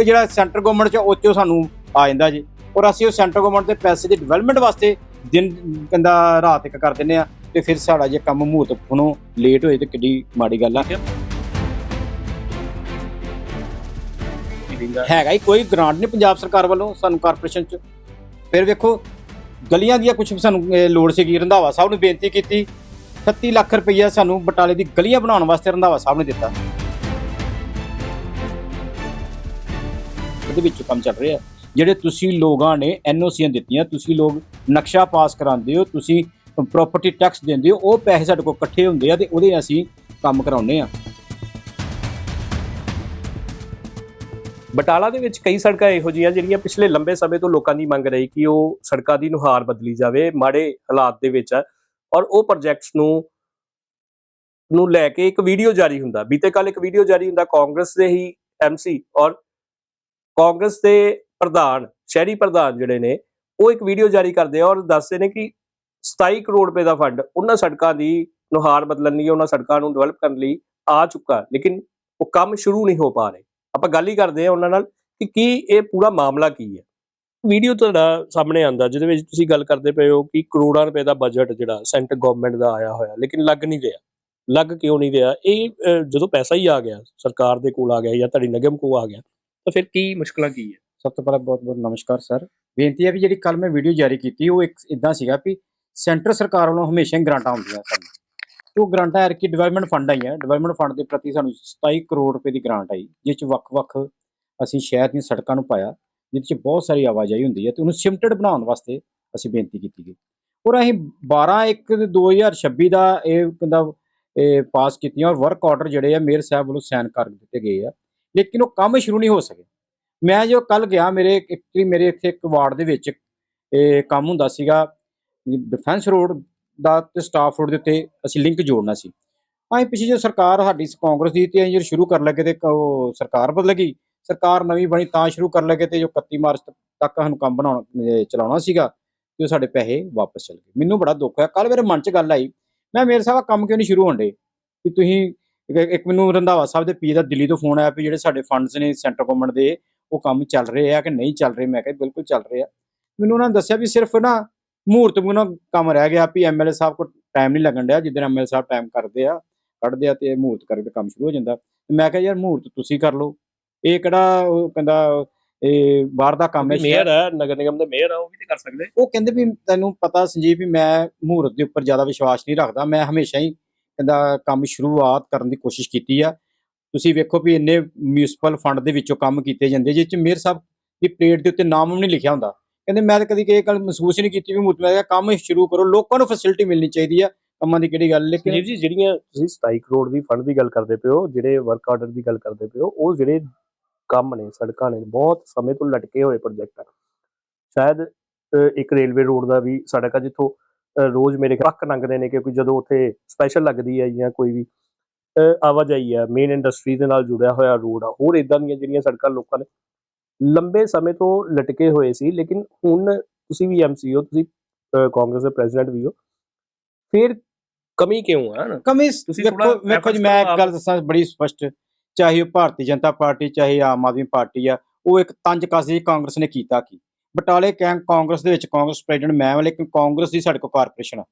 ਤੇ ਜਿਹੜਾ centre government ਚ ਉਹ 'ਚੋਂ ਸਾਨੂੰ ਆ ਜਾਂਦਾ ਜੀ। ਔਰ ਅਸੀਂ ਉਹ ਸੈਂਟਰ ਗਵਰਨਮੈਂਟ ਦੇ ਪੈਸੇ ਦੀ ਡਿਵੈਲਪਮੈਂਟ ਵਾਸਤੇ ਦਿਨ ਕਹਿੰਦਾ ਰਾਤ ਇੱਕ ਕਰ ਦਿੰਦੇ ਆ ਤੇ ਫਿਰ ਸਾਡਾ ਜੇ ਕੰਮ ਮਹੂਰਤ ਨੂੰ ਲੇਟ ਹੋਏ ਤੇ ਕਿੱਡੀ ਮਾੜੀ ਗੱਲ ਆ। ਹੈਗਾ ਹੀ ਕੋਈ ਗ੍ਰਾਂਟ ਨਹੀਂ ਪੰਜਾਬ ਸਰਕਾਰ ਵੱਲੋਂ ਸਾਨੂੰ ਕਾਰਪੋਰੇਸ਼ਨ ਚ। ਫਿਰ ਵੇਖੋ, ਗਲੀਆਂ ਦੀਆਂ ਕੁਝ ਸਾਨੂੰ ਲੋੜ ਸੀਗੀ, ਰੰਧਾਵਾ ਸਾਹਿਬ ਨੂੰ ਬੇਨਤੀ ਕੀਤੀ। 36 ਲੱਖ ਰੁਪਈਆ ਸਾਨੂੰ ਬਟਾਲੇ ਦੀ ਗਲੀਆਂ ਬਣਾਉਣ ਵਾਸਤੇ ਰੰਧਾਵਾ ਸਾਹਿਬ ਨੇ ਦਿੱਤਾ। ਉਹਦੇ ਵਿੱਚ ਕੰਮ ਚੱਲ ਰਿਹਾ ਜਿਹੜੇ ਤੁਸੀਂ ਲੋਕਾਂ ਨੇ ਐਨਓਸੀਆਂ ਦਿੱਤੀਆਂ, ਤੁਸੀਂ ਲੋਕ ਨਕਸ਼ਾ ਪਾਸ ਕਰਾਉਂਦੇ ਹੋ, ਤੁਸੀਂ ਪ੍ਰਾਪਰਟੀ ਟੈਕਸ ਦਿੰਦੇ ਹੋ, ਉਹ ਪੈਸੇ ਸਾਡੇ ਕੋਲ ਇਕੱਠੇ ਹੁੰਦੇ ਆ ਤੇ ਉਹਦੇ ਅਸੀਂ ਕੰਮ ਕਰਾਉਂਦੇ ਆ ਬਟਾਲਾ ਦੇ ਵਿੱਚ ਕਈ ਸੜਕਾਂ ਇਹੋ ਜਿਹੀਆਂ ਜਿਹੜੀਆਂ ਪਿਛਲੇ ਲੰਬੇ ਸਮੇਂ ਤੋਂ ਲੋਕਾਂ ਦੀ ਮੰਗ ਰਹੀ ਕਿ ਉਹ ਸੜਕਾਂ ਦੀ ਨੁਹਾਰ ਬਦਲੀ ਜਾਵੇ, ਮਾੜੇ ਹਾਲਾਤ ਦੇ ਵਿੱਚ ਹੈ ਔਰ ਉਹ ਪ੍ਰੋਜੈਕਟਸ ਨੂੰ ਨੂੰ ਲੈ ਕੇ ਇੱਕ ਵੀਡੀਓ ਜਾਰੀ ਹੁੰਦਾ। ਬੀਤੇ ਕੱਲ ਇੱਕ ਵੀਡੀਓ ਜਾਰੀ ਹੁੰਦਾ, ਕਾਂਗਰਸ ਦੇ ਹੀ ਐਮਸੀ ਔਰ ਕਾਂਗਰਸ ਦੇ ਪ੍ਰਧਾਨ, ਸ਼ਹਿਰੀ ਪ੍ਰਧਾਨ ਜਿਹੜੇ ਨੇ, ਉਹ ਇੱਕ ਵੀਡੀਓ ਜਾਰੀ ਕਰਦੇ ਆ ਔਰ ਦੱਸਦੇ ਨੇ ਕਿ 27 ਕਰੋੜ ਰੁਪਏ ਦਾ ਫੰਡ ਉਹਨਾਂ ਸੜਕਾਂ ਦੀ ਨੁਹਾਰ ਬਦਲਣ ਲਈ, ਉਹਨਾਂ ਸੜਕਾਂ ਨੂੰ ਡਿਵੈਲਪ ਕਰਨ ਲਈ ਆ ਚੁੱਕਾ, ਲੇਕਿਨ ਉਹ ਕੰਮ ਸ਼ੁਰੂ ਨਹੀਂ ਹੋ ਪਾ ਰਹੇ। ਆਪਾਂ ਗੱਲ ਹੀ ਕਰਦੇ ਆ ਉਹਨਾਂ ਨਾਲ ਕਿ ਕੀ ਇਹ ਪੂਰਾ ਮਾਮਲਾ ਕੀ ਹੈ। ਵੀਡੀਓ ਤੁਹਾਡਾ ਸਾਹਮਣੇ ਆਂਦਾ ਜਿਹਦੇ ਵਿੱਚ ਤੁਸੀਂ ਗੱਲ ਕਰਦੇ ਪਏ ਹੋ ਕਿ ਕਰੋੜਾਂ ਰੁਪਏ ਦਾ ਬਜਟ ਜਿਹੜਾ ਸੈਂਟਰ ਗਵਰਨਮੈਂਟ ਦਾ ਆਇਆ ਹੋਇਆ, ਲੇਕਿਨ ਲੱਗ ਨਹੀਂ ਰਿਹਾ। ਲੱਗ ਕਿਉਂ ਨਹੀਂ ਰਿਹਾ? ਇਹ ਜਦੋਂ ਪੈਸਾ ਹੀ ਆ ਗਿਆ, ਸਰਕਾਰ ਦੇ ਕੋਲ ਆ ਗਿਆ ਜਾਂ ਤੁਹਾਡੀ ਨਿਗਮ ਕੋਲ ਆ ਗਿਆ ਤਾਂ ਫਿਰ ਕੀ ਮੁਸ਼ਕਲਾਂ ਕੀ ਹੈ? ਸਭ ਤੋਂ ਪਹਿਲਾਂ ਬਹੁਤ ਬਹੁਤ ਨਮਸਕਾਰ, ਸਰ। ਬੇਨਤੀ ਹੈ ਵੀ ਜਿਹੜੀ ਕੱਲ ਮੈਂ ਵੀਡੀਓ ਜਾਰੀ ਕੀਤੀ, ਉਹ ਇੱਕ ਇਦਾਂ ਸੀਗਾ ਵੀ ਸੈਂਟਰ ਸਰਕਾਰ ਵੱਲੋਂ ਹਮੇਸ਼ਾ ਹੀ ਗ੍ਰਾਂਟਾਂ ਹੁੰਦੀਆਂ ਸਾਨੂੰ। ਤੇ ਉਹ ਗ੍ਰਾਂਟਾਂ ਐਰ ਕਿ ਡਿਵੈਲਪਮੈਂਟ ਫੰਡ ਆਈਆਂ। ਡਿਵੈਲਪਮੈਂਟ ਫੰਡ ਦੇ ਪ੍ਰਤੀ ਸਾਨੂੰ 27 ਕਰੋੜ ਰੁਪਏ ਦੀ ਗ੍ਰਾਂਟ ਆਈ ਜਿਸ ਚ ਵੱਖ-ਵੱਖ ਅਸੀਂ ਸ਼ਹਿਰ ਦੀਆਂ ਸੜਕਾਂ ਨੂੰ ਪਾਇਆ ਜਿਹਦੇ ਚ ਬਹੁਤ ਸਾਰੀ ਆਵਾਜਾਈ ਹੁੰਦੀ ਹੈ ਤੇ ਉਹਨੂੰ ਸਿਮਟਡ ਬਣਾਉਣ ਵਾਸਤੇ ਅਸੀਂ ਬੇਨਤੀ ਕੀਤੀ ਗਈ। ਔਰ ਅਸੀਂ 12 1 2026 ਦਾ ਇਹ ਕਹਿੰਦਾ, ਇਹ ਪਾਸ ਕੀਤੀਆਂ ਔਰ ਵਰਕ ਆਰਡਰ ਜਿਹੜੇ ਆ, ਮੇਅਰ ਸਾਹਿਬ ਵੱਲੋਂ ਸਾਈਨ ਕਰ ਦਿੱਤੇ ਗਏ ਆ। ਲੇਕਿਨ ਉਹ ਕੰਮ ਸ਼ੁਰੂ ਨਹੀਂ ਹੋ ਸਕੇ। ਮੈਂ ਜੋ ਕੱਲ ਗਿਆ, ਮੇਰੇ ਐਕਚੁਅਲੀ ਮੇਰੇ ਇੱਥੇ ਇੱਕ ਵਾਰਡ ਦੇ ਵਿੱਚ ਇਹ ਕੰਮ ਹੁੰਦਾ ਸੀਗਾ ਡਿਫੈਂਸ ਰੋਡ ਦਾ ਤੇ ਸਟਾਫ ਰੋਡ ਦੇ ਉੱਤੇ ਅਸੀਂ ਲਿੰਕ ਜੋੜਨਾ ਸੀ। ਅਸੀਂ ਪਿੱਛੇ ਜੋ ਸਰਕਾਰ ਸਾਡੀ ਕਾਂਗਰਸ ਦੀ ਤੇ ਅਸੀਂ ਜਦੋਂ ਸ਼ੁਰੂ ਕਰਨ ਲੱਗੇ ਤੇ ਕ- ਉਹ ਸਰਕਾਰ ਬਦਲ ਗਈ, ਸਰਕਾਰ ਨਵੀਂ ਬਣੀ ਤਾਂ ਸ਼ੁਰੂ ਕਰਨ ਲੱਗੇ ਤੇ ਜੋ 31 ਮਾਰਚ ਤੱਕ ਸਾਨੂੰ ਕੰਮ ਬਣਾਉਣਾ ਚਲਾਉਣਾ ਸੀਗਾ ਤੇ ਉਹ ਸਾਡੇ ਪੈਸੇ ਵਾਪਸ ਚਲੇ ਗਏ। ਮੈਨੂੰ ਬੜਾ ਦੁੱਖ ਹੋਇਆ। ਕੱਲ ਮੇਰੇ ਮਨ 'ਚ ਗੱਲ ਆਈ, ਮੈਂ ਮੇਰੇ ਸਾਹਿਬ ਆਹ ਕੰਮ ਕਿਉਂ ਨਹੀਂ ਸ਼ੁਰੂ ਹੋਣ ਡੇ ਕਿ ਤੁਸੀਂ ਇੱਕ- ਮੈਨੂੰ ਰੰਧਾਵਾ ਸਾਹਿਬ ਦੇ ਪੀ ਦਾ ਦਿੱਲੀ ਤੋਂ ਫੋਨ ਆਇਆ ਵੀ ਜਿਹੜੇ ਸਾਡੇ ਫੰਡਸ ਨੇ ਸੈਂਟਰ ਗਵਰਨਮੈਂਟ ਦੇ ਉਹ ਕੰਮ ਚੱਲ ਰਹੇ ਆ ਕਿ ਨਹੀਂ ਚੱਲ ਰਹੇ? ਮੈਂ ਕਿਹਾ ਬਿਲਕੁਲ ਚੱਲ ਰਹੇ ਆ। ਮੈਨੂੰ ਉਹਨਾਂ ਨੇ ਦੱਸਿਆ ਵੀ ਸਿਰਫ ਨਾ ਮਹੂਰਤ ਬਿਨਾਂ ਕੰਮ ਰਹਿ ਗਿਆ ਵੀ ਐਮਐਲਏ ਸਾਹਿਬ ਕੋਲ ਟਾਈਮ ਨਹੀਂ ਲੱਗਣ ਡਿਆ ਜਿੱਦਣ ਐਮਐਲਏ ਸਾਹਿਬ ਟਾਈਮ ਕਰਦੇ ਆ ਕੱਢਦੇ ਆ ਤੇ ਮਹੂਰਤ ਕਰਕੇ ਕੰਮ ਸ਼ੁਰੂ ਹੋ ਜਾਂਦਾ। ਮੈਂ ਕਿਹਾ ਯਾਰ ਮਹੂਰਤ ਤੁਸੀਂ ਕਰ ਲਓ। ਇਹ ਕਿਹੜਾ ਉਹ ਕਹਿੰਦਾ ਇਹ ਬਾਹਰ ਦਾ ਕੰਮ ਹੈ ਮੇਅਰ ਹੈ ਨਗਰ ਨਿਗਮ ਦੇ ਮੇਅਰ ਆ ਉਹ ਵੀ ਤੇ ਕਰ ਸਕਦੇ? ਉਹ ਕਹਿੰਦੇ ਵੀ ਤੈਨੂੰ ਪਤਾ ਸੰਜੀਵ ਵੀ ਮੈਂ ਮਹੂਰਤ ਦੇ ਉੱਪਰ ਜ਼ਿਆਦਾ ਵਿਸ਼ਵਾਸ ਨਹੀਂ ਰੱਖਦਾ ਮੈਂ ਹਮੇਸ਼ਾ ਹੀ ਕਹਿੰਦਾ ਕੰਮ ਸ਼ੁਰੂਆਤ ਕਰਨ ਦੀ ਕੋਸ਼ਿਸ਼ ਕੀਤੀ ਆ। ਤੁਸੀਂ ਵੇਖੋ ਵੀ ਇੰਨੇ ਮਿਊਨਿਸਪਲ ਫੰਡ ਦੇ ਵਿੱਚੋਂ ਕੰਮ ਕੀਤੇ ਜਾਂਦੇ ਜਿਸ ਚ ਮੇਅਰ ਸਾਹਿਬ ਦੀ ਪਲੇਟ ਦੇ ਉੱਤੇ ਨਾਮ ਨਹੀਂ ਲਿਖਿਆ ਹੁੰਦਾ। ਕਹਿੰਦੇ ਮੈਂ ਤਾਂ ਕਦੀ ਇਹ ਗੱਲ ਮਹਿਸੂਸ ਨਹੀਂ ਕੀਤੀ ਵੀ ਮਹੂਰਤ ਮੈਂ ਕੰਮ ਸ਼ੁਰੂ ਕਰੋ, ਲੋਕਾਂ ਨੂੰ ਫੈਸਿਲਿਟੀ ਮਿਲਣੀ ਚਾਹੀਦੀ ਆ, ਕੰਮਾਂ ਦੀ ਕਿਹੜੀ ਗੱਲ, ਲੇਕਿਨ ਜੀ, ਜਿਹੜੀਆਂ ਤੁਸੀਂ 27 ਕਰੋੜ ਦੀ ਫੰਡ ਦੀ ਗੱਲ ਕਰਦੇ ਪਿਓ ਜਿਹੜੇ ਵਰਕ ਆਰਡਰ ਦੀ ਗੱਲ ਕਰਦੇ ਪਿਓ ਉਹ ਜਿਹੜੇ ਕੰਮ ਨੇ, ਸੜਕਾਂ ਨੇ, ਬਹੁਤ ਸਮੇਂ ਤੋਂ ਲਟਕੇ ਹੋਏ ਪ੍ਰੋਜੈਕਟ ਆ। ਸ਼ਾਇਦ ਇੱਕ ਰੇਲਵੇ ਰੋਡ ਦਾ ਵੀ ਸੜਕ ਆ, ਜਿੱਥੋਂ ਰੋਜ਼ ਮੇਰੇ ਟਰੱਕ ਲੰਘਦੇ ਨੇ ਕਿਉਂਕਿ ਜਦੋਂ ਉੱਥੇ ਸਪੈਸ਼ਲ ਲੱਗਦੀ ਹੈ ਜਾਂ ਕੋਈ ਵੀ ਆਵਾਜਾਈ ਆ ਮੇਨ ਇੰਡਸਟਰੀ ਦੇ ਨਾਲ ਜੁੜਿਆ ਹੋਇਆ ਰੋਡ ਆ ਹੋਰ ਇਦਾਂ ਦੀਆਂ ਜਿਹੜੀਆਂ ਸੜਕਾਂ ਲੋਕਾਂ ਨੇ ਲੰਬੇ ਸਮੇਂ ਤੋਂ ਲਟਕੇ ਹੋਏ ਸੀ ਲੇਕਿਨ ਹੁਣ ਤੁਸੀਂ ਵੀ ਐਮਸੀ ਹੋ ਤੁਸੀਂ ਕਾਂਗਰਸ ਦੇ ਪ੍ਰੈਜ਼ੀਡੈਂਟ ਵੀ ਹੋ ਫਿਰ ਕਮੀ ਕਿਉਂ ਆ ਨਾ ਕਮੀ ਤੁਸੀਂ ਥੋੜ੍ਹਾ ਵੇਖੋ ਜੀ ਮੈਂ ਇੱਕ ਗੱਲ ਦੱਸਾਂ ਬੜੀ ਸਪਸ਼ਟ ਚਾਹੇ ਉਹ ਭਾਰਤੀ ਜਨਤਾ ਪਾਰਟੀ ਚਾਹੇ ਆਮ ਆਦਮੀ ਪਾਰਟੀ ਆ ਉਹ ਇੱਕ ਤੰਜ ਕਸੀ ਕਾਂਗਰਸ ਨੇ ਕੀਤਾ ਕੀ? ਬਟਾਲੇ ਕੈਂ ਕਾਂਗਰਸ ਦੇ ਵਿੱਚ ਕਾਂਗਰਸ ਪ੍ਰੈਜ਼ੀਡੈਂਟ ਮੈਂ ਹਾਂ ਲੇਕਿਨ ਕਾਂਗਰਸ ਦੀ ਸਾਡੇ ਕੋਲ ਕਾਰਪੋਰੇਸ਼ਨ ਆ।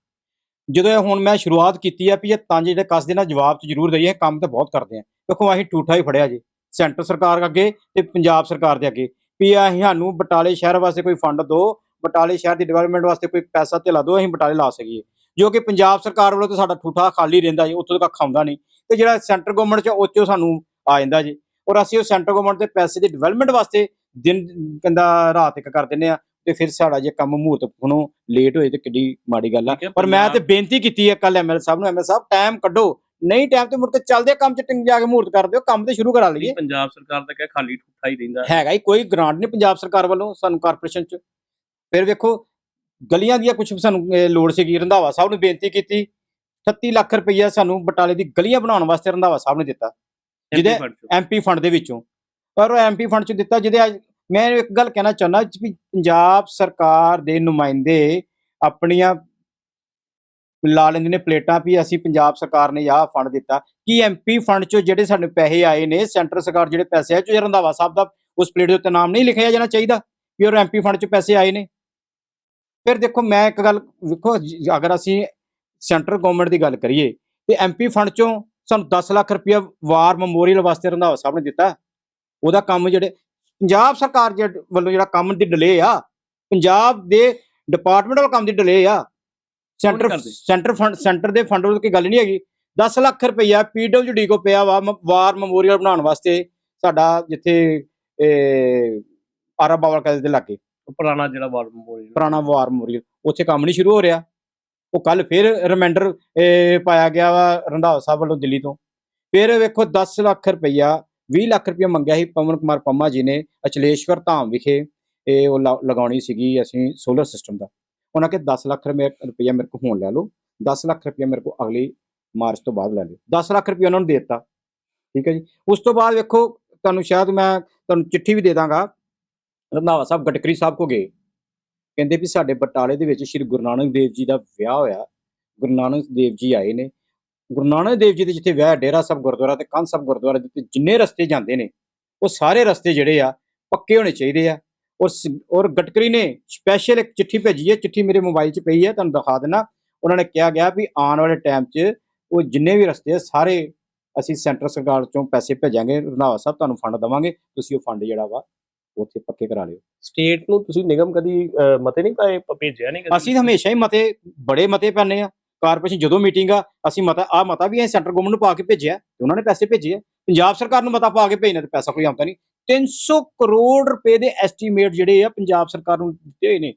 ਜਦੋਂ ਇਹ ਹੁਣ ਮੈਂ ਸ਼ੁਰੂਆਤ ਕੀਤੀ ਆ ਵੀ ਇਹ ਤੰਜ ਜਿਹੜੇ ਕੱਸਦੇ ਨਾਲ ਜਵਾਬ ਚ ਜ਼ਰੂਰ ਦਈਏ ਕੰਮ ਤਾਂ ਬਹੁਤ ਕਰਦੇ ਆ। ਦੇਖੋ ਅਸੀਂ ਠੂਠਾ ਹੀ ਫੜਿਆ ਜੀ, ਸੈਂਟਰ ਸਰਕਾਰ ਅੱਗੇ ਤੇ ਪੰਜਾਬ ਸਰਕਾਰ ਦੇ ਅੱਗੇ। ਵੀ ਅਸੀਂ ਸਾਨੂੰ ਬਟਾਲੇ ਸ਼ਹਿਰ ਵਾਸਤੇ ਕੋਈ ਫੰਡ ਦਿਓ ਬਟਾਲੇ ਸ਼ਹਿਰ ਦੀ ਡਿਵੈਲਪਮੈਂਟ ਵਾਸਤੇ ਕੋਈ ਪੈਸਾ ਧੇਲਾ ਦਿਓ ਅਸੀਂ ਬਟਾਲੇ ਲਾ ਸਕੀਏ। ਜੋ ਕਿ ਪੰਜਾਬ ਸਰਕਾਰ ਵੱਲੋਂ ਤਾਂ ਸਾਡਾ ਠੂਠਾ ਖਾਲੀ ਰਹਿੰਦਾ ਜੀ, ਉੱਥੋਂ ਤੱਕ ਖਾਉਂਦਾ ਨਹੀਂ। ਤੇ ਜਿਹੜਾ ਸੈਂਟਰ ਗਵਰਨਮੈਂਟ ਚ ਉਹ 'ਚੋਂ ਸਾਨੂੰ ਆ ਜਾਂਦਾ ਜੀ। ਔਰ ਅਸੀਂ ਉਹ ਸੈਂਟਰ ਗਵਰਨਮੈਂਟ ਦੇ ਪੈਸੇ ਦੀ ਡਿਵੈਲਪਮੈਂਟ ਵਾਸਤੇ ਦਿਨ ਕਹਿੰਦਾ ਰਾਤ ਇੱਕ ਕਰ ਦਿੰਦੇ ਆ ਤੇ ਫਿਰ ਸਾਡਾ ਜੇ ਕੰਮ ਮਹੂਰਤ ਨੂੰ ਲੇਟ ਹੋਏ ਤੇ ਕਿੱਡੀ ਮਾੜੀ ਗੱਲ ਆ। ਠੀਕ ਹੈ, ਪਰ ਮੈਂ ਤੇ ਪੰਜਾਬ- ਬੇਨਤੀ ਕੀਤੀ ਹੈ ਕੱਲ ਐਮਐਲ ਸਾਹਿਬ ਨੂੰ ਐਮਐਲ ਸਾਹਿਬ ਟਾਈਮ ਕੱਢੋ। ਨਹੀਂ ਟਾਈਮ ਤੇ ਮੁੜ ਕੇ ਚੱਲਦੇ ਕੰਮ ਚ ਟਿੰਗ ਜਾ ਕੇ ਮਹੂਰਤ ਕਰ ਦਿਓ ਕੰਮ ਤੇ ਸ਼ੁਰੂ ਕਰਾ ਲਈਏ। ਪੰਜਾਬ ਸਰਕਾਰ ਦਾ ਕਹਿ ਖਾਲੀ ਠੂਠਾ ਹੀ ਰਹਿੰਦਾ। ਹੈਗਾ ਹੀ ਕੋਈ ਗ੍ਰਾਂਟ ਨਹੀਂ ਪੰਜਾਬ ਸਰਕਾਰ ਵੱਲੋਂ ਸਾਨੂੰ ਕਾਰਪੋਰੇਸ਼ਨ ਚ। ਫਿਰ ਵੇਖੋ ਗਲੀਆਂ ਦੀਆਂ ਕੁਝ ਸਾਨੂੰ ਇਹ, ਲੋੜ ਸੀਗੀ ਰੰਧਾਵਾ ਸਾਹਿਬ ਨੂੰ ਬੇਨਤੀ ਕੀਤੀ। 38 ਲੱਖ ਰੁਪਈਆ ਸਾਨੂੰ ਬਟਾਲੇ ਦੀ ਗਲੀਆਂ ਬਣਾਉਣ ਵਾਸਤੇ ਰੰਧਾਵਾ ਸਾਹਿਬ ਨੇ ਦਿੱਤਾ। ਜਿਹਦੇ ਐਮਪੀ ਫੰਡ ਦੇ ਵਿੱਚੋਂ। ਪਰ ਉਹ ਐਮਪੀ ਫੰਡ ਚ ਦਿੱਤਾ ਜਿਹਦੇ ਅੱਜ ਮੈਂ ਇੱਕ ਗੱਲ ਕਹਿਣਾ ਚਾਹੁੰਦਾ ਵੀ ਪੰਜਾਬ ਸਰਕਾਰ ਦੇ ਨੁਮਾਇੰਦੇ ਆਪਣੀਆਂ ਲਾ ਲੈਂਦੇ ਨੇ ਪਲੇਟਾਂ ਵੀ ਅਸੀਂ ਪੰਜਾਬ ਸਰਕਾਰ ਨੇ ਆਹ ਫੰਡ ਦਿੱਤਾ। ਕੀ ਐਮਪੀ ਫੰਡ ਚੋਂ ਜਿਹੜੇ ਸਾਨੂੰ ਪੈਸੇ ਆਏ ਨੇ, ਸੈਂਟਰ ਸਰਕਾਰ ਜਿਹੜੇ ਪੈਸੇ ਆਏ ਜੋ ਰੰਧਾਵਾ ਸਾਹਿਬ ਦਾ ਉਸ ਪਲੇਟ ਦੇ ਉੱਤੇ ਨਾਮ ਨਹੀਂ ਲਿਖਿਆ ਜਾਣਾ ਚਾਹੀਦਾ ਵੀ ਉਹ ਐਮਪੀ ਫੰਡ 'ਚ ਪੈਸੇ ਆਏ ਨੇ? ਫਿਰ ਦੇਖੋ ਮੈਂ ਇੱਕ ਗੱਲ ਵੇਖੋ, ਅਗਰ ਅਸੀਂ ਸੈਂਟਰ ਗਵਰਨਮੈਂਟ ਦੀ ਗੱਲ ਕਰੀਏ ਤੇ ਐਮਪੀ ਫੰਡ 'ਚੋਂ ਸਾਨੂੰ 10 ਲੱਖ ਰੁਪਇਆ ਵਾਰ ਮੈਮੋਰੀਅਲ ਵਾਸਤੇ ਰੰਧਾਵਾ ਸਾਹਿਬ ਨੇ ਦਿੱਤਾ। ਉਹਦਾ ਕੰਮ ਜਿਹੜੇ ਪੰਜਾਬ ਸਰਕਾਰ ਜਿਹੜੇ ਵੱਲੋਂ ਜਿਹੜਾ ਕੰਮ ਦੀ ਡਿਲੇ ਆ ਪੰਜਾਬ ਦੇ ਡਿਪਾਰਟਮੈਂਟ ਵੱਲ ਕੰਮ ਦੀ ਡਿਲੇ ਆ। ਸੈਂਟਰ? ਸੈਂਟਰ ਫੰਡ ਸੈਂਟਰ ਦੇ ਫੰਡ ਵੱਲੋਂ ਕੋਈ ਗੱਲ ਨਹੀਂ ਹੈਗੀ। 10 ਲੱਖ ਰੁਪਈਆ ਪੀਡਬਲਯੂਡੀ ਕੋ ਪਿਆ ਵਾ ਵਾਰ ਮੈਮੋਰੀਅਲ ਬਣਾਉਣ ਵਾਸਤੇ ਸਾਡਾ ਜਿੱਥੇ ਇਹ ਆਰਾ ਬਾਵਲ ਕਦੇ ਦੇ ਲਾਗੇ। ਪੁਰਾਣਾ ਜਿਹੜਾ ਵਾਰ ਮੈਮੋਰੀਅਲ ਪੁਰਾਣਾ ਵਾਰ ਮੈਮੋਰੀਅਲ ਉੱਥੇ ਕੰਮ ਨਹੀਂ ਸ਼ੁਰੂ ਹੋ ਰਿਹਾ। ਉਹ ਕੱਲ ਫਿਰ ਰਿਮਾਈਂਡਰ ਪਾਇਆ ਗਿਆ ਵਾ ਰੰਧਾਵਾ ਸਾਹਿਬ ਵੱਲੋਂ ਦਿੱਲੀ ਤੋਂ। ਫਿਰ ਵੇਖੋ 10 ਲੱਖ ਰੁਪਈਆ 20 ਲੱਖ ਰੁਪਈਆ ਮੰਗਿਆ ਸੀ ਪਵਨ ਕੁਮਾਰ ਪੰਮਾ ਜੀ ਨੇ ਅਚਲੇਸ਼ਵਰ ਧਾਮ ਵਿਖੇ। ਇਹ ਉਹ ਲਾ- ਲਗਾਉਣੀ ਸੀਗੀ ਅਸੀਂ ਸੋਲਰ ਸਿਸਟਮ ਦਾ। ਉਹਨਾਂ ਕੇ 10 ਲੱਖ ਰੁਪਏ- ਰੁਪਈਆ ਮੇਰੇ ਕੋਲ ਹੁਣ ਲੈ ਲਓ। 10 ਲੱਖ ਰੁਪਈਆ ਮੇਰੇ ਕੋਲ ਅਗਲੀ ਮਾਰਚ ਤੋਂ ਬਾਅਦ ਲੈ ਲਿਓ। 10 ਲੱਖ ਰੁਪਈਆ ਉਹਨਾਂ ਨੂੰ ਦੇ ਦਿੱਤਾ। ਠੀਕ ਹੈ ਜੀ। ਉਸ ਤੋਂ ਬਾਅਦ ਵੇਖੋ, ਤੁਹਾਨੂੰ ਸ਼ਾਇਦ ਮੈਂ ਤੁਹਾਨੂੰ ਚਿੱਠੀ ਵੀ ਦੇ ਦਾਂਗਾ। ਰੰਧਾਵਾ ਸਾਹਿਬ ਗਟਕਰੀ ਸਾਹਿਬ ਕੋ ਗਏ। ਕਹਿੰਦੇ ਵੀ ਸਾਡੇ ਬਟਾਲੇ ਦੇ ਵਿੱਚ ਸ੍ਰੀ ਗੁਰੂ ਨਾਨਕ ਦੇਵ ਜੀ ਦਾ ਵਿਆਹ ਹੋਇਆ। ਗੁਰੂ ਨਾਨਕ ਦੇਵ ਜੀ ਆਏ ਨੇ। ਗੁਰੂ ਨਾਨਕ ਦੇਵ ਜੀ ਦੇ ਜਿੱਥੇ ਵਿਆਹ ਡੇਰਾ ਸਾਹਿਬ ਗੁਰਦੁਆਰਾ ਤੇ ਕੰਨ ਸਾਹਿਬ ਗੁਰਦੁਆਰਾ ਦੇ ਉੱਤੇ ਜਿੰਨੇ ਰਸਤੇ ਜਾਂਦੇ ਨੇ ਉਹ ਸਾਰੇ ਰਸਤੇ ਜਿਹੜੇ ਆ ਪੱਕੇ ਹੋਣੇ ਚਾਹੀਦੇ ਆ। ਔਰ ਔਰ ਗਟਕਰੀ ਨੇ ਸਪੈਸ਼ਲ ਇੱਕ ਚਿੱਠੀ ਭੇਜੀ ਹੈ ਚਿੱਠੀ ਮੇਰੇ ਮੋਬਾਈਲ 'ਚ ਪਈ ਹੈ ਤੁਹਾਨੂੰ ਦਿਖਾ ਦੇਣਾ ਉਹਨਾਂ ਨੇ ਕਿਹਾ ਗਿਆ ਵੀ ਆਉਣ ਵਾਲੇ ਟਾਈਮ 'ਚ ਉਹ ਜਿੰਨੇ ਵੀ ਰਸਤੇ ਆ ਸਾਰੇ ਅਸੀਂ ਸੈਂਟਰ ਸਰਕਾਰ ਚੋਂ ਪੈਸੇ ਭੇਜਾਂਗੇ ਰੰਧਾਵਾ ਸਾਹਿਬ ਤੁਹਾਨੂੰ ਫੰਡ ਦੇਵਾਂਗੇ ਤੁਸੀਂ ਉਹ ਫੰਡ ਜਿਹੜਾ ਵਾ ਉੱਥੇ ਪੱਕੇ ਕਰਾ ਲਿਓ। ਸਟੇਟ ਨੂੰ ਤੁਸੀਂ ਨਿਗਮ ਕਦੀ ਮਤੇ ਨਹੀਂ ਪਾਏ ਭੇਜਿਆ ਨਹੀਂ ਕਦੀ? ਅਸੀਂ ਹਮੇਸ਼ਾ ਹੀ ਮਤੇ ਬੜੇ ਮਤੇ ਪੈਣੇ ਆ। ਕਾਰਪੋਰੇਸ਼ਨ ਜਦੋਂ ਮੀਟਿੰਗ ਆ, ਅਸੀਂ ਮਤਾ ਆ ਮਤਾ ਵੀ ਅਸੀਂ ਸੈਂਟਰ ਗਵਰਨਮੈਂਟ ਨੂੰ ਪਾ ਕੇ ਭੇਜਿਆ ਤੇ ਉਹਨਾਂ ਨੇ ਪੈਸੇ ਭੇਜੇ ਆ ਪੰਜਾਬ ਸਰਕਾਰ ਨੂੰ ਮਤਾ ਪਾ ਕੇ ਭੇਜਣਾ ਤੇ ਪੈਸਾ ਕੋਈ ਆਉਂਦਾ ਨਹੀਂ। 300 ਕਰੋੜ ਰੁਪਏ ਦੇ ਐਸਟੀਮੇਟ ਜਿਹੜੇ ਆ ਪੰਜਾਬ ਸਰਕਾਰ ਨੂੰ ਦਿੱਤੇ ਹੋਏ ਨੇ,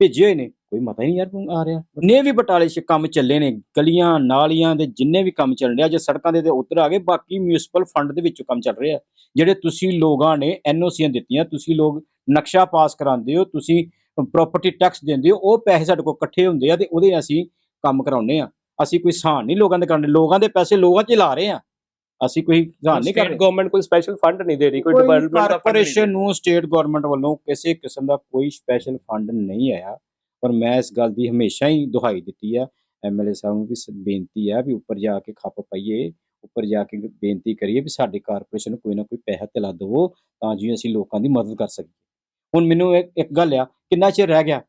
ਭੇਜੇ ਹੋਏ ਨੇ। ਕੋਈ ਮਤਾ ਹੀ ਨਹੀਂ ਯਾਰ ਆ ਰਿਹਾ। ਨੇ ਵੀ ਬਟਾਲੇ 'ਚ ਕੰਮ ਚੱਲੇ ਨੇ, ਗਲੀਆਂ, ਨਾਲੀਆਂ ਦੇ ਜਿੰਨੇ ਵੀ ਕੰਮ ਚੱਲ ਰਿਹਾ, ਜੇ ਸੜਕਾਂ ਦੇ ਤੇ ਉੱਧਰ ਆ ਗਏ, ਬਾਕੀ ਮਿਊਨਿਸਪਲ ਫੰਡ ਦੇ ਵਿੱਚੋਂ ਕੰਮ ਚੱਲ ਰਿਹਾ। ਜਿਹੜੇ ਤੁਸੀਂ ਲੋਕਾਂ ਨੇ ਐਨਓਸੀਆਂ ਦਿੱਤੀਆਂ, ਤੁਸੀਂ ਲੋਕ ਨਕਸ਼ਾ ਪਾਸ ਕਰਾਉਂਦੇ ਹੋ, ਤੁਸੀਂ ਪ੍ਰਾਪਰਟੀ ਟੈਕਸ ਦਿੰਦੇ ਹੋ, ਉਹ ਪੈਸੇ ਸਾਡੇ ਕੋਲ ਇਕੱਠੇ ਹੁੰਦੇ ਆ ਤੇ ਉਹਦੇ ਅਸੀਂ ਕੰਮ ਕਰਾਉਂਦੇ ਆ ਅਸੀਂ ਕੋਈ ਸਹਾਨ ਨਹੀਂ ਲੋਕਾਂ ਦੇ ਕਰਨੇ ਲੋਕਾਂ ਦੇ ਪੈਸੇ ਲੋਕਾਂ 'ਚ ਹੀ ਲਾ ਰਹੇ ਆ ਅਸੀਂ ਕੋਈ ਸਹਾਨ ਨਹੀਂ ਕਰ ਸਟੇਟ ਰਹੇ ਗਵਰਨਮੈਂਟ ਕੋਈ ਸਪੈਸ਼ਲ ਫੰਡ ਨਹੀਂ ਦੇ ਰਹੀ ਕੋਈ ਡਿਵੈਲਪਮੈਂਟ ਕਾਰਪੋਰੇਸ਼ਨ ਨੂੰ ਸਟੇਟ ਗਵਰਨਮੈਂਟ ਵੱਲੋਂ ਕਿਸੇ ਕਿਸਮ ਦਾ ਕੋਈ ਸਪੈਸ਼ਲ ਫੰਡ ਨਹੀਂ ਆਇਆ। ਪਰ ਮੈਂ ਇਸ ਗੱਲ ਦੀ ਹਮੇਸ਼ਾ ਹੀ ਦੁਹਾਈ ਦਿੱਤੀ ਆ। ਐਮਐਲਏ ਸਾਹਿਬ ਨੂੰ ਵੀ ਬੇਨਤੀ ਆ ਵੀ ਉੱਪਰ ਜਾ ਕੇ ਖੱਪ ਪਾਈਏ ਉੱਪਰ ਜਾ ਕੇ ਬੇਨਤੀ ਕਰੀਏ ਵੀ ਸਾਡੀ ਕਾਰਪੋਰੇਸ਼ਨ ਨੂੰ ਕੋਈ ਨਾ ਕੋਈ ਪੈਸਾ ਦਿਲਾ ਦਿਵੋ ਤਾਂ ਜੀ ਅਸੀਂ ਲੋਕਾਂ ਦੀ ਮਦਦ ਕਰ ਸਕੀਏ। ਹੁਣ ਮੈਨੂੰ ਇੱਕ ਗੱਲ ਆ ਕਿੰਨਾ ਚਿਰ ਰਹਿ ਗਿਆ?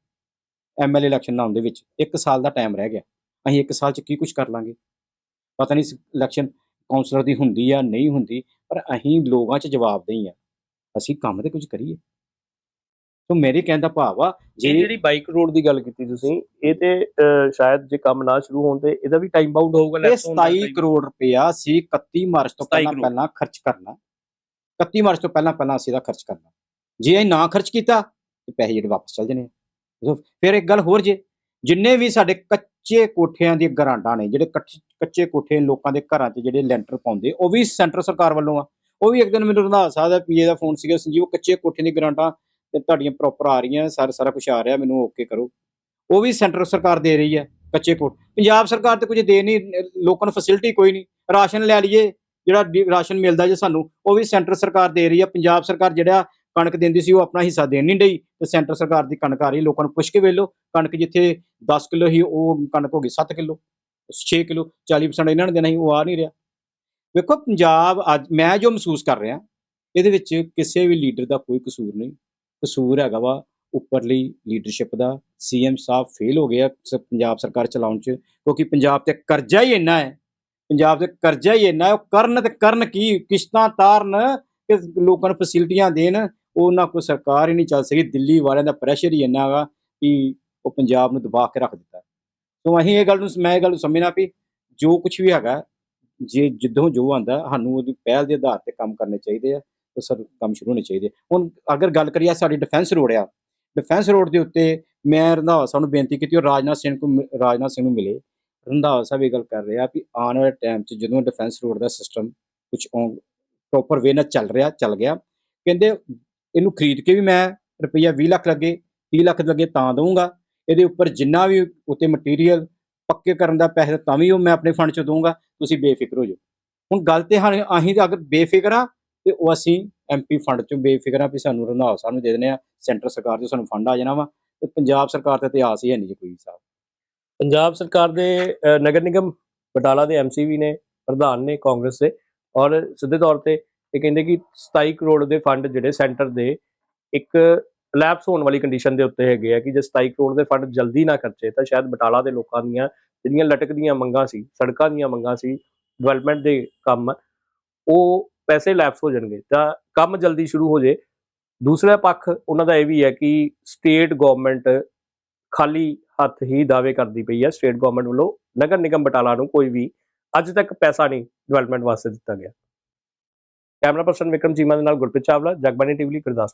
ਐਮਐਲਏ ਇਲੈਕਸ਼ਨ ਆਉਣ ਦੇ ਵਿੱਚ 1 ਸਾਲ ਦਾ ਟਾਈਮ ਰਹਿ ਗਿਆ। ਅਸੀਂ 1 ਸਾਲ ਚ ਕੀ ਕੁਝ ਕਰ ਲਾਂਗੇ? ਪਤਾ ਨਹੀਂ ਇਲੈਕਸ਼ਨ ਕਾਉਂਸਲਰ ਦੀ ਹੁੰਦੀ ਆ ਨਹੀਂ ਹੁੰਦੀ ਪਰ ਅਸੀਂ ਲੋਕਾਂ 'ਚ ਜਵਾਬਦੇਹੀ ਆ। ਅਸੀਂ ਕੰਮ ਤੇ ਕੁਝ ਕਰੀਏ। ਸੋ ਮੇਰੇ ਕਹਿਣ ਦਾ ਭਾਵ ਆ ਇਹ ਜੇ ਜਿਹੜੀ ਬਾਈਕ ਰੋਡ ਦੀ ਗੱਲ ਕੀਤੀ ਤੁਸੀਂ ਇਹ ਤੇ ਸ਼ਾਇਦ ਜੇ ਕੰਮ ਨਾ ਸ਼ੁਰੂ ਹੋਣ ਤੇ ਇਹਦਾ ਵੀ ਟਾਈਮ ਬਾਉਂਡ ਹੋਊਗਾ ਇਹ lapse ਹੋਣ ਦਾ 27 time? ਕਰੋੜ ਰੁਪਇਆ ਸੀ 31 ਮਾਰਚ ਤੋਂ 27 ਪਹਿਲਾਂ। ਪਹਿਲਾਂ ਖਰਚ ਕਰਨਾ। 31 ਮਾਰਚ ਤੋਂ ਪਹਿਲਾਂ ਪਹਿਲਾਂ ਅਸੀਂ ਇਹਦਾ ਖਰਚ ਕਰਨਾ। ਜੇ ਅਸੀਂ ਨਾ ਖਰਚ ਕੀਤਾ ਤੇ ਪੈਸੇ ਜਿਹੜੇ ਵਾਪਸ ਚਲ ਜਾਣੇ ਫਿਰ ਇੱਕ ਗੱਲ ਹੋਰ ਜੇ, ਜਿੰਨੇ ਵੀ ਸਾਡੇ ਕੱਚੇ ਕੋਠਿਆਂ ਦੀ ਗਰਾਂਡਾਂ ਨੇ, ਜਿਹੜੇ ਕੱਚੇ ਕੋਠੇ ਲੋਕਾਂ ਦੇ ਘਰਾਂ 'ਚ ਜਿਹੜੇ ਲੈਂਟਰ ਪਾਉਂਦੇ, ਉਹ ਵੀ ਸੈਂਟਰ ਸਰਕਾਰ ਵੱਲੋਂ ਆ। ਉਹ ਵੀ ਇੱਕ ਦਿਨ ਮੈਨੂੰ ਰੰਧਾਵਾ ਸਾਹਿਬ ਦਾ ਪੀਏ ਦਾ ਫੋਨ ਸੀਗਾ, ਸੰਜੀਵ ਕੱਚੇ ਕੋਠੇ ਦੀ ਗਰਾਂਟਾਂ ਤੇ ਤੁਹਾਡੀਆਂ ਪ੍ਰੋਪਰ ਆ ਰਹੀਆਂ, ਸਾਰਾ ਸਾਰਾ ਕੁਝ ਆ ਰਿਹਾ, ਮੈਨੂੰ ਓਕੇ ਕਰੋ। ਉਹ ਵੀ ਸੈਂਟਰ ਸਰਕਾਰ ਦੇ ਰਹੀ ਹੈ, ਕੱਚੇ ਕੋਠ ਪੰਜਾਬ ਸਰਕਾਰ ਤੇ ਕੁਝ ਦੇ ਨਹੀਂ, ਲੋਕਾਂ ਨੂੰ ਫੈਸਿਲਿਟੀ ਕੋਈ ਨਹੀਂ। ਰਾਸ਼ਨ ਲੈ ਲਈਏ, ਜਿਹੜਾ ਰਾਸ਼ਨ ਮਿਲਦਾ ਜੇ ਸਾਨੂੰ, ਉਹ ਵੀ ਸੈਂਟਰ ਸਰਕਾਰ ਦੇ ਰਹੀ ਹੈ। ਪੰਜਾਬ ਸਰਕਾਰ ਜਿਹੜਾ ਕਣਕ ਦਿੰਦੀ ਸੀ, ਉਹ ਆਪਣਾ ਹਿੱਸਾ ਦੇਣ ਨਹੀਂ ਡਈ। ਤੇ ਸੈਂਟਰ ਸਰਕਾਰ ਦੀ ਕਣਕ ਆ ਰਹੀ, ਲੋਕਾਂ ਨੂੰ ਪੁੱਛ ਕੇ ਵੇਲੋ ਕਣਕ ਜਿੱਥੇ 10 ਕਿਲੋ ਹੀ ਉਹ ਕਣਕ ਹੋ ਗਈ 7 ਕਿਲੋ 6 ਕਿਲੋ 40% ਇਹਨਾਂ ਨੇ ਦੇਣਾ ਸੀ, ਉਹ ਆ ਨਹੀਂ ਰਿਹਾ। ਵੇਖੋ, ਪੰਜਾਬ ਅੱਜ, ਮੈਂ ਜੋ ਮਹਿਸੂਸ ਕਰ ਰਿਹਾ, ਇਹਦੇ ਵਿੱਚ ਕਿਸੇ ਵੀ ਲੀਡਰ ਦਾ ਕੋਈ ਕਸੂਰ ਨਹੀਂ। ਕਸੂਰ ਹੈਗਾ ਵਾ ਉੱਪਰਲੀ ਲੀਡਰਸ਼ਿਪ ਦਾ। ਸੀਐਮ ਸਾਹਿਬ ਫੇਲ ਹੋ ਗਿਆ ਪੰਜਾਬ ਸਰਕਾਰ ਚਲਾਉਣ 'ਚ, ਕਿਉਂਕਿ ਪੰਜਾਬ ਤੇ ਕਰਜ਼ਾ ਹੀ ਇੰਨਾ ਹੈ। ਪੰਜਾਬ ਤੇ ਕਰਜ਼ਾ ਹੀ ਇੰਨਾ ਹੈ, ਉਹ ਕਰਨ ਤੇ ਕਰਨ ਕੀ, ਕਿਸ਼ਤਾਂ ਤਾਰਨ, ਕਿ ਲੋਕਾਂ ਨੂੰ ਫੈਸਿਲਿਟੀਆਂ ਦੇਣ ਉਹਨਾਂ ਕੋਲ ਸਰਕਾਰ ਹੀ ਨਹੀਂ ਚੱਲ ਸਕੀ, ਦਿੱਲੀ ਵਾਲਿਆਂ ਦਾ ਪ੍ਰੈਸ਼ਰ ਹੀ ਇੰਨਾ ਹੈਗਾ ਕਿ ਉਹ ਪੰਜਾਬ ਨੂੰ ਦਬਾ ਕੇ ਰੱਖ ਦਿੱਤਾ। ਸੋ ਅਸੀਂ ਇਹ ਗੱਲ ਨੂੰ ਮੈਂ ਇਹ ਗੱਲ ਨੂੰ ਸਮਝਣਾ ਵੀ ਜੋ ਕੁਝ ਵੀ ਹੈਗਾ, ਜੇ ਜਿੱਦੋਂ ਜੋ ਆਂਦਾ, ਸਾਨੂੰ ਉਹਦੀ ਪਹਿਲ ਦੇ ਆਧਾਰ ਤੇ ਕੰਮ ਕਰਨੇ ਚਾਹੀਦੇ ਆ, ਉਹ ਸਰ ਕੰਮ ਸ਼ੁਰੂ ਹੋਣੇ ਚਾਹੀਦੇ ਹੁਣ ਅਗਰ ਗੱਲ ਕਰੀਏ ਸਾਡੀ ਡਿਫੈਂਸ ਰੋਡ ਆ ਡਿਫੈਂਸ ਰੋਡ ਦੇ ਉੱਤੇ ਮੈਂ ਰੰਧਾਵਾ ਸਾਹਿਬ ਨੂੰ ਬੇਨਤੀ ਕੀਤੀ, ਉਹ ਰਾਜਨਾਥ ਸਿੰਘ ਨੂੰ ਮਿ- ਰਾਜਨਾਥ ਸਿੰਘ ਨੂੰ ਮਿਲੇ। ਰੰਧਾਵਾ ਸਾਹਿਬ ਇਹ ਗੱਲ ਕਰ ਰਿਹਾ ਵੀ ਆਉਣ ਵਾਲੇ ਟਾਈਮ 'ਚ ਜਦੋਂ ਡਿਫੈਂਸ ਰੋਡ ਦਾ ਸਿਸਟਮ ਕੁਝ ਪ੍ਰੋਪਰ ਵੇ ਨਾਲ ਚੱਲ ਰਿਹਾ, ਚੱਲ ਗਿਆ, ਕਹਿੰਦੇ ਇਹਨੂੰ ਖਰੀਦ ਕੇ ਵੀ ਮੈਂ ਰੁਪਈਆ 20 ਲੱਖ ਲੱਗੇ 30 ਲੱਖ ਲੱਗੇ ਤਾਂ ਦਊਂਗਾ। ਇਹਦੇ ਉੱਪਰ ਜਿੰਨਾ ਵੀ ਉੱਤੇ ਮਟੀਰੀਅਲ ਪੱਕੇ ਕਰਨ ਦਾ ਪੈਸਾ ਤਾਂ ਵੀ ਉਹ ਮੈਂ ਆਪਣੇ ਫੰਡ 'ਚ ਦਊਂਗਾ। ਤੁਸੀਂ ਬੇਫਿਕਰ ਹੋ ਜਾਓ। ਹੁਣ ਗੱਲ ਤੇ ਹਾਂ, ਅਸੀਂ ਅਗਰ ਬੇਫਿਕਰ ਆ ਤੇ ਉਹ ਅਸੀਂ ਐਮਪੀ ਫੰਡ 'ਚੋਂ ਬੇਫਿਕਰ ਆ ਵੀ ਸਾਨੂੰ ਰੰਧਾਵਾ ਸਾਹਿਬ ਨੂੰ ਦੇ ਦੇਣੇ ਆ। ਸੈਂਟਰ ਸਰਕਾਰ 'ਚੋਂ ਸਾਨੂੰ ਫੰਡ ਆ ਜਾਣਾ ਵਾ। ਤੇ ਪੰਜਾਬ ਸਰਕਾਰ ਦਾ ਇਤਿਹਾਸ ਹੀ ਹੈ ਨਹੀਂ ਜੀ ਕੋਈ ਸਾਹਿਬ ਪੰਜਾਬ ਸਰਕਾਰ ਦੇ ਨਗਰ ਨਿਗਮ ਬਟਾਲਾ ਦੇ ਐਮਸੀ ਵੀ ਨੇ, ਪ੍ਰਧਾਨ ਨੇ, ਕਾਂਗਰਸ ਦੇ ਔਰ ਸਿੱਧੇ ਤੌਰ ਤੇ ਇਹ ਕਹਿੰਦੇ ਕਿ 27 ਕਰੋੜ ਦੇ ਫੰਡ ਜਿਹੜੇ ਸੈਂਟਰ ਦੇ ਇੱਕ ਲੈਪਸ ਹੋਣ ਵਾਲੀ ਕੰਡੀਸ਼ਨ ਦੇ ਉੱਤੇ ਹੈਗੇ ਆ ਕਿ ਜੇ 27 ਕਰੋੜ ਦੇ ਫੰਡ ਜਲਦੀ ਨਾ ਖਰਚੇ, ਤਾਂ ਸ਼ਾਇਦ ਬਟਾਲਾ ਦੇ ਲੋਕਾਂ ਦੀਆਂ ਜਿਹੜੀਆਂ ਲਟਕਦੀਆਂ ਮੰਗਾਂ ਸੀ, ਸੜਕਾਂ ਦੀਆਂ ਮੰਗਾਂ ਸੀ ਡਿਵੈਲਪਮੈਂਟ ਦੇ ਕੰਮ, ਉਹ ਪੈਸੇ ਲੈਪਸ ਹੋ ਜਾਣਗੇ। ਤਾਂ ਕੰਮ ਜਲਦੀ ਸ਼ੁਰੂ ਹੋ ਜੇ। ਦੂਸਰਾ ਪੱਖ ਉਹਨਾਂ ਦਾ ਇਹ ਵੀ ਹੈ ਕਿ ਸਟੇਟ ਗਵਰਨਮੈਂਟ ਖਾਲੀ ਹੱਥ ਹੀ ਦਾਅਵੇ ਕਰਦੀ ਪਈ ਹੈ ਸਟੇਟ ਗਵਰਨਮੈਂਟ ਵੱਲੋਂ ਨਗਰ ਨਿਗਮ ਬਟਾਲਾ ਨੂੰ ਕੋਈ ਵੀ ਅੱਜ ਤੱਕ ਪੈਸਾ ਨਹੀਂ ਡਿਵੈਲਪਮੈਂਟ ਵਾਸਤੇ ਦਿੱਤਾ ਗਿਆ। ਕੈਮਰਾ ਪਰਸਨ ਵਿਕਰਮ ਚੀਮਾ ਦੇ ਨਾਲ ਗੁਰਪ੍ਰੀਤ ਚਾਵਲਾ ਜਗਬਾਣੀ ਟੀਵੀ ਲਈ ਗੁਰਦਾਸਪੁਰ।